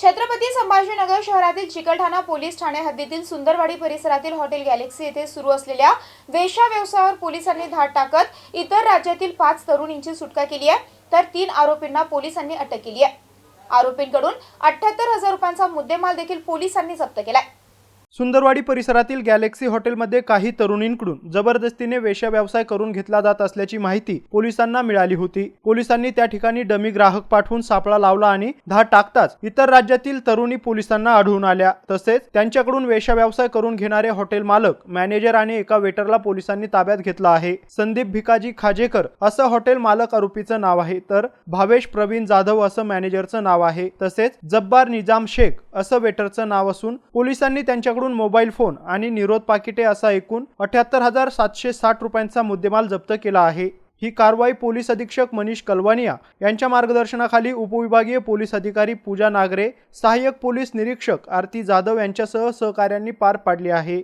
छत्रपती संभाजीनगर शहरातील चिकलठाणा पोलीस ठाणे हद्दीतील सुंदरवाडी परिसरातील हॉटेल गॅलेक्सी येथे सुरू असलेल्या वेशा व्यवसायावर पोलिसांनी धाड टाकत इतर राज्यातील पाच तरुणींची सुटका केली आहे. तर तीन आरोपींना पोलिसांनी अटक केली आहे. आरोपींकडून अठ्याहत्तर हजार रुपयांचा मुद्देमाल देखील पोलिसांनी जप्त केलाय. सुंदरवाडी परिसरातील गॅलेक्सी हॉटेलमध्ये काही तरुणींकडून जबरदस्तीने वेश्या व्यवसाय करून घेतला जात असल्याची माहिती पोलिसांना मिळाली होती. पोलिसांनी त्या ठिकाणी डमी ग्राहक पाठवून सापळा लावला आणि धाड टाकताच इतर राज्यातील तरुणी पोलिसांना आढळून आल्या. तसेच त्यांच्याकडून वेश्या व्यवसाय करून घेणारे हॉटेल मालक मॅनेजर आणि एका वेटरला पोलिसांनी ताब्यात घेतला आहे. संदीप भिकाजी खाजेकर असं हॉटेल मालक आरोपीचं नाव आहे. तर भावेश प्रवीण जाधव असं मॅनेजरचं नाव आहे. तसेच जब्बार निजाम शेख असं वेटरचं नाव असून पोलिसांनी त्यांच्याकडून त्यांच्याकडून मोबाईल फोन आणि निरोध पाकिटे असा एकूण अठ्याहत्तर हजार सातशे साठ रुपयांचा मुद्देमाल जप्त केला आहे. ही कारवाई पोलीस अधीक्षक मनीष कलवानिया यांच्या मार्गदर्शनाखाली उपविभागीय पोलीस अधिकारी पूजा नागरे सहाय्यक पोलीस निरीक्षक आरती जाधव यांच्यासह सहकाऱ्यांनी पार पाडली आहे.